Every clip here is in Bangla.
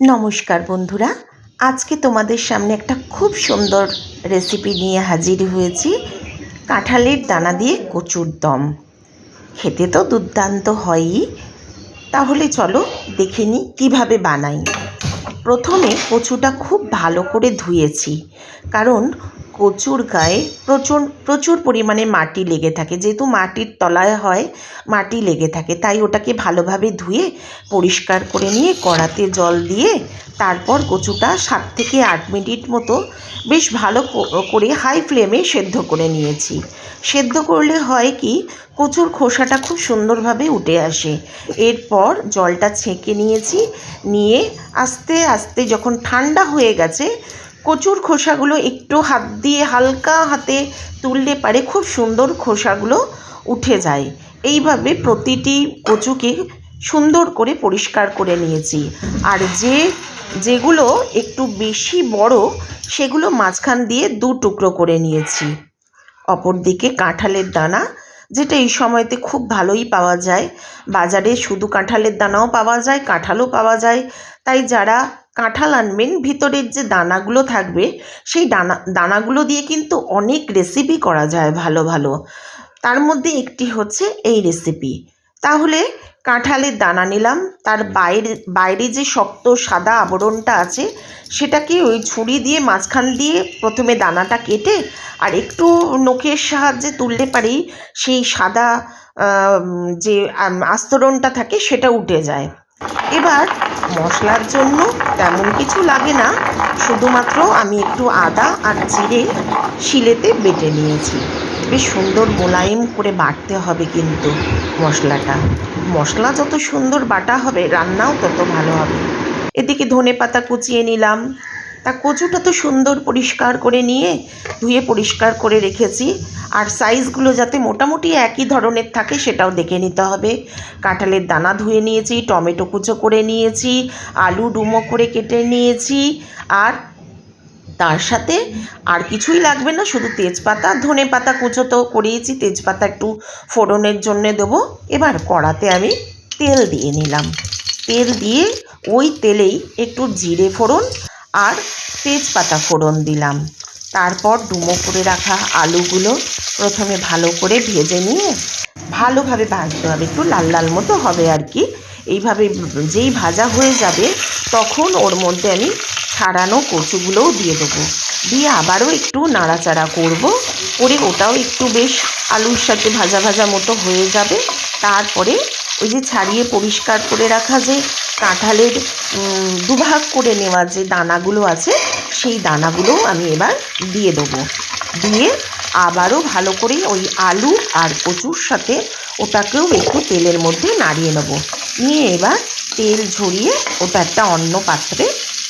নমস্কার বন্ধুরা, আজকে তোমাদের সামনে একটা খুব সুন্দর রেসিপি নিয়ে হাজির হয়েছি, কাঁঠালের দানা দিয়ে কচুর দম। খেতে তো দুর্দান্ত হয়ই। তাহলে চলো দেখে নিই কীভাবে বানাই। প্রথমে কচুটা খুব ভালো করে ধুয়েছি, কারণ কচুর গায়ে প্রচুর প্রচুর পরিমাণে মাটি লেগে থাকে। যেহেতু মাটির তলায় হয়, মাটি লেগে থাকে, তাই ওটাকে ভালোভাবে ধুয়ে পরিষ্কার করে নিয়ে কড়াতে জল দিয়ে তারপর কচুটা সাত থেকে আট মিনিট মতো বেশ ভালো করে হাই ফ্লেমে সেদ্ধ করে নিয়েছি। সেদ্ধ করলে হয় কি, কচুর খোসাটা খুব সুন্দরভাবে উঠে আসে। এরপর জলটা ছেঁকে নিয়েছি, নিয়ে আস্তে আস্তে যখন ঠান্ডা হয়ে গেছে কচুর খোসাগুলো একটু হাত দিয়ে হালকা হাতে তুললে পারে খুব সুন্দর খোসাগুলো উঠে যায়। এইভাবে প্রতিটি কচুকে সুন্দর করে পরিষ্কার করে নিয়েছি। আর যে, যেগুলো একটু বেশি বড়, সেগুলো মাঝখান দিয়ে দু টুকরো করে নিয়েছি। অপরদিকে কাঁঠালের দানা, যেটা এই সময়তে খুব ভালোই পাওয়া যায়। বাজারে শুধু কাঁঠালের দানাও পাওয়া যায়, কাঁঠালও পাওয়া যায়। তাই যারা কাঁঠাল আনবেন ভিতরের যে দানাগুলো থাকবে সেই দানা দানাগুলো দিয়ে কিন্তু অনেক রেসিপি করা যায় ভালো ভালো। তার মধ্যে একটি হচ্ছে এই রেসিপি তাহলে কাঁঠালের দানা নিলাম তার বাইরে বাইরে যে শক্ত সাদা আবরণটা আছে সেটাকে ওই ছুরি দিয়ে মাঝখান দিয়ে প্রথমে দানাটা কেটে আর একটু নখের সাহায্যে তুললে পারেই সেই সাদা যে আস্তরণটা থাকে সেটা উঠে যায়। এবার মশলার জন্য তেমন কিছু লাগে না, শুধুমাত্র আমি একটু আদা আর জিরে শিলেতে বেটে নিয়েছি। বেশ সুন্দর মোলায়েম করে বাটতে হবে কিন্তু মশলাটা। মশলা যত সুন্দর বাটা হবে, রান্নাও তত ভালো হবে। এদিকে ধনে পাতা কুচিয়ে নিলাম তা কচুটা তো সুন্দর পরিষ্কার করে নিয়ে ধুয়ে পরিষ্কার করে রেখেছি। আর সাইজগুলো যাতে মোটামুটি একই ধরনের থাকে সেটাও দেখে নিতে হবে। কাঁঠালের দানা ধুয়ে নিয়েছি, টমেটো কুচো করে নিয়েছি, আলু ডুমো করে কেটে নিয়েছি। আর তার সাথে আর কিছুই লাগবে না, শুধু তেজপাতা, ধনে পাতা কুচো তো করিয়েছি তেজপাতা একটু ফোড়নের জন্য দেবো। এবার কড়াতে আমি তেল দিয়ে নিলাম। তেল দিয়ে ওই তেলেই একটু জিরে ফোড়ন আর তেজপাতা ফোড়ন দিলাম। তারপর ডুমো করে রাখা আলুগুলো প্রথমে ভালো করে ভেজে নিয়ে ভালোভাবে ভাজতে হবে। একটু লাল লাল মতো হবে আর কি। এইভাবে যেই ভাজা হয়ে যাবে তখন ওর মধ্যে আমি ছাড়ানো কচুগুলোও দিয়ে দেবো। দিয়ে আবারও একটু নাড়াচাড়া করব করে ওটাও একটু বেশ আলুর সাথে ভাজা ভাজা মতো হয়ে যাবে। তারপরে ওই যে ছাড়িয়ে পরিষ্কার করে রাখা যে কাঁঠালের দুভাগ করে নেওয়া যে দানাগুলো আছে, সেই দানাগুলো আমি এবার দিয়ে দেবো। দিয়ে আবারও ভালো করে ওই আলু আর কচুর সাথে ওটাকেও একটু তেলের মধ্যে নাড়িয়ে নেব। নিয়ে এবার তেল ঝরিয়ে ওটা একটা অন্য পাত্রে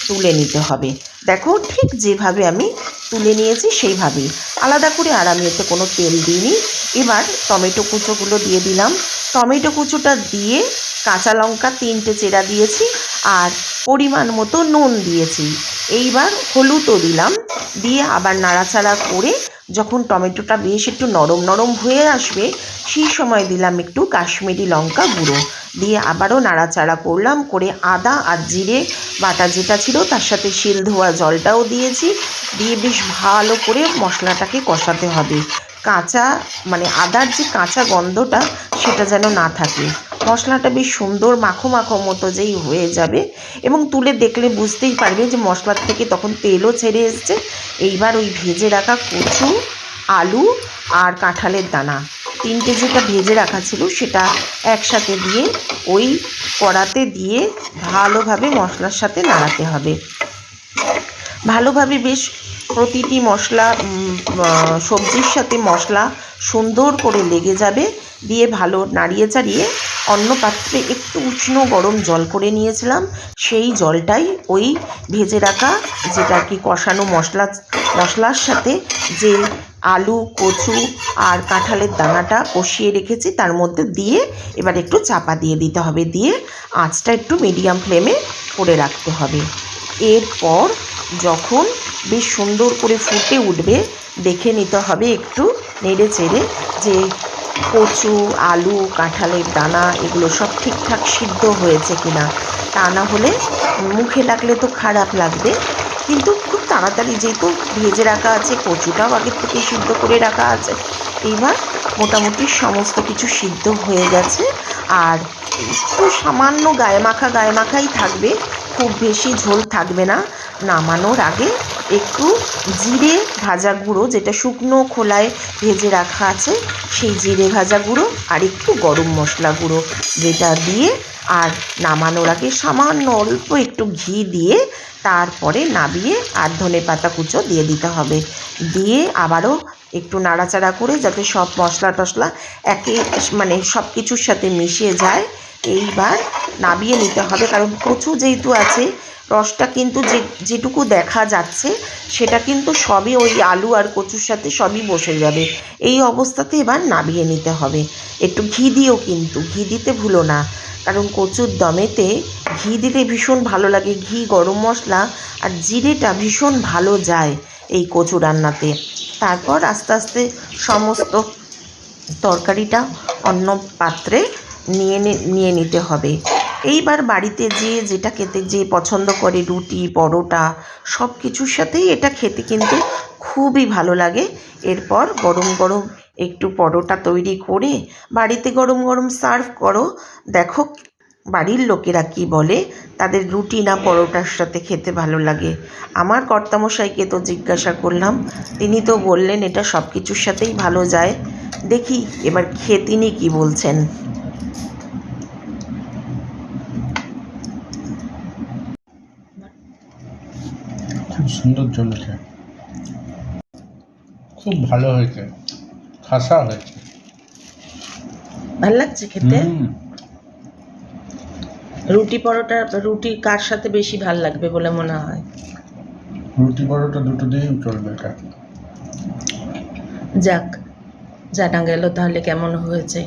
তুলে নিতে হবে। দেখো ঠিক যেভাবে আমি তুলে নিয়েছি সেইভাবেই। আলাদা করে আর আমি এতে কোনো তেল দিইনি। এবার টমেটো কুচোগুলো দিয়ে দিলাম। টমেটো কুচোটা দিয়ে কাঁচা লঙ্কা তিনটে চেরা দিয়েছি আর পরিমাণ মতো নুন দিয়েছি। এইবার হলুদও দিলাম। দিয়ে আবার নাড়াচাড়া করে যখন টমেটোটা বেশ একটু নরম নরম হয়ে আসবে, সেই সময় দিলাম একটু কাশ্মীরি লঙ্কা গুঁড়ো। দিয়ে আবারও নাড়াচাড়া করলাম, করে আদা আর জিরে বাটা যেটা ছিল তার সাথে শিল ধোয়া জলটাও দিয়েছি। দিয়ে বেশ ভালো করে মশলাটাকে কষাতে হবে। কাঁচা মানে আদার যে কাঁচা গন্ধটা, সেটা যেন না থাকে। মশলাটা বেশ সুন্দর মাখো মাখো মতো যেই হয়ে যাবে এবং তুলে দেখলে বুঝতেই পারবে যে মশলার থেকে তখন তেলও ছেড়ে এসছে। এইবার ওই ভেজে রাখা কচু, আলু আর কাঁঠালের দানা। তিনটে যেটা ভেজে রাখা ছিল, সেটা একসাথে দিয়ে ওই কড়াতে দিয়ে ভালোভাবে মশলার সাথে নাড়াতে হবে। ভালোভাবে বেশ প্রতিটি মশলা সবজির সাথে মশলা সুন্দর করে লেগে যাবে। দিয়ে ভালো নাড়িয়ে চাড়িয়ে অন্য পাত্রে একটু উষ্ণ গরম জল করে নিয়েছিলাম। সেই জলটাই ওই ভেজে রাখা যেটা কি কষানো মশলা, মশলার সাথে যে আলু, কচু আর কাঁঠালের দানাটা কষিয়ে রেখেছি, তার মধ্যে দিয়ে এবার একটু চাপা দিয়ে দিতে হবে। দিয়ে আঁচটা একটু মিডিয়াম ফ্লেমে করে রাখতে হবে। এরপর যখন বেশ সুন্দর করে ফুটে উঠবে, দেখে নিতে হবে একটু নেড়ে চেড়ে যে কচু, আলু, কাঁঠালের দানা এগুলো সব ঠিকঠাক সিদ্ধ হয়েছে কিনা। তা না হলে মুখে লাগলে তো খারাপ লাগবে। কিন্তু খুব তাড়াতাড়ি যেহেতু ভেজে রাখা আছে, কচুটাও আগের থেকে সিদ্ধ করে রাখা আছে, এইবার মোটামুটি সমস্ত কিছু সিদ্ধ হয়ে গেছে। আর একটু সামান্য গায়ে মাখা গায়ে মাখাই থাকবে। খুব বেশি ঝোল থাকবে না। নামানোর আগে একটু জিরে ভাজা গুঁড়ো, যেটা শুকনো খোলায় ভেজে রাখা আছে, সেই জিরে ভাজা গুঁড়ো আর একটু গরম মশলা গুঁড়ো, যেটা দিয়ে আর নামানোর আগে সামান্য অল্প একটু ঘি দিয়ে তারপরে নাবিয়ে আর ধনে পাতা কুচো দিয়ে দিতে হবে। দিয়ে আবারও একটু নাড়াচাড়া করে যাতে সব মশলা টশলা একে মানে সব কিছুর সাথে মিশিয়ে যায় এইবার নামিয়ে নিতে হবে, কারণ কচু যেহেতু আছে, রসটা কিন্তু যে, যেটুকু দেখা যাচ্ছে, সেটা কিন্তু সবই ওই আলু আর কচুর সাথে সবই বসে যাবে। এই অবস্থাতে এবার নামিয়ে নিতে হবে। একটু ঘি দিও কিন্তু, ঘি দিতে ভুলো না, কারণ কচুর দমেতে ঘি দিলে ভীষণ ভালো লাগে, ঘি, গরম মশলা আর জিরেটা ভীষণ ভালো যায় এই কচু রান্নাতে। তারপর আস্তে আস্তে সমস্ত তরকারিটা অন্য পাত্রে নিয়ে নিয়ে নিতে হবে। এইবার বাড়িতে যে যেটা খেতে যে পছন্দ করে, রুটি, পরোটা সব কিছুর সাথেই এটা খেতে কিন্তু খুবই ভালো লাগে। এরপর গরম গরম একটু পরোটা তৈরি করে বাড়িতে গরম গরম সার্ভ করো। দেখো বাড়ির লোকেরা কি বলে, তাদের রুটি না পরোটার সাথে খেতে ভালো লাগে। আমার কর্তামশাইকে তো জিজ্ঞাসা করলাম, তিনি তো বললেন এটা সব কিছুর সাথেই ভালো যায়। দেখি এবার খেয়ে তিনি কি বলছেন। সুন্দর জমেছে খুব ভালো হয়েছে। খাসা হয়েছে। ভালো লাগছে খেতে? রুটি পরোটা রুটি কার সাথে বেশি ভালো লাগবে বলে মনে হয়? রুটি পরোটা দুটো দিয়েই চলবে যাক জানা গেল তাহলে কেমন হয়েছে।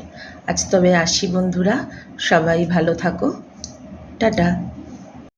আজ তবে আসি বন্ধুরা সবাই ভালো থাকো। টাটা।